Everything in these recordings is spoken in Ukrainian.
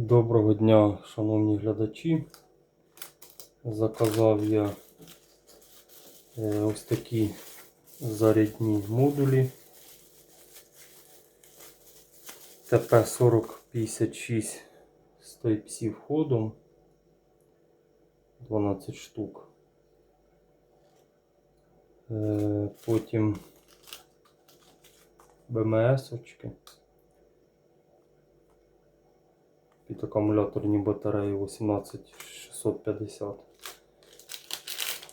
Доброго дня, шановні глядачі. Заказав я е, ось такі зарядні модулі ТП-4056 з Type-C входом 12 штук. Е, Потім БМС-очки. Під акумуляторні батареї 18650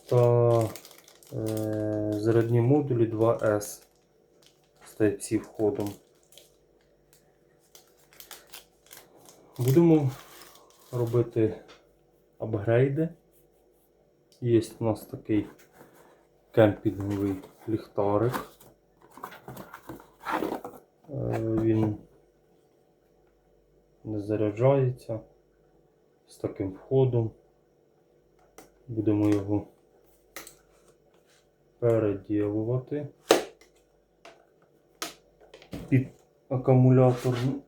та е, зарядні модулі 2S з Type-C входом. Будемо робити апгрейди. Є у нас такий кемпінговий ліхтарик. Е, Він заряджається з таким входом. Будемо його переділувати під акумуляторну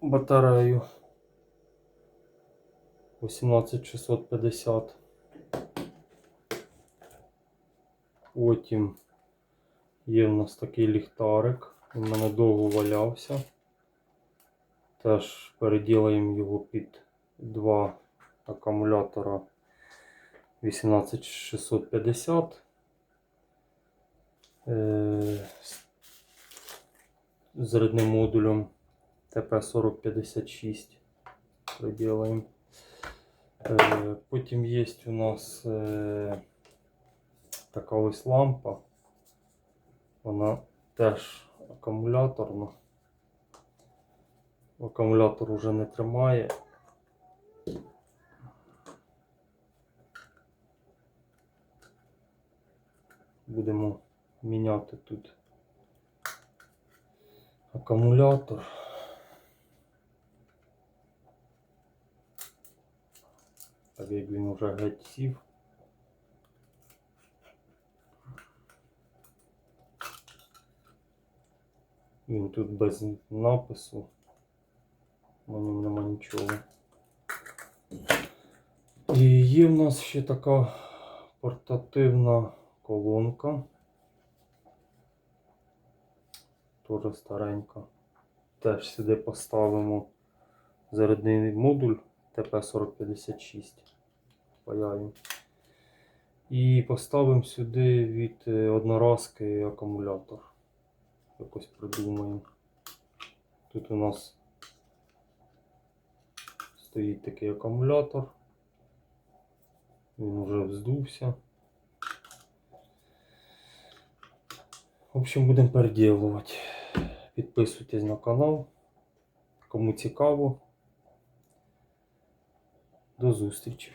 батарею 18650. Потім є в нас такий ліхтарик, він мене довго валявся. Теж переділаємо його під два акумулятора 18650. Е, з зарядним модулем ТП-4056 приділаємо. Е, Потім є у нас е, така ось лампа. Вона теж акумуляторна. Акумулятор вже не тримає. Будемо міняти тут акумулятор. Так як він вже геть сів. Він тут без напису. На ньому нема нічого. І є в нас ще така портативна колонка. Теж старенька. Теж сюди поставимо зарядний модуль ТП-4056. Паяємо. І поставимо сюди від е, одноразки акумулятор. Якось придумаємо. Тут у нас стоїть такий акумулятор. Він вже вздувся. В общем, будемо переділувати. Підписуйтесь на канал. Кому цікаво. До зустрічі.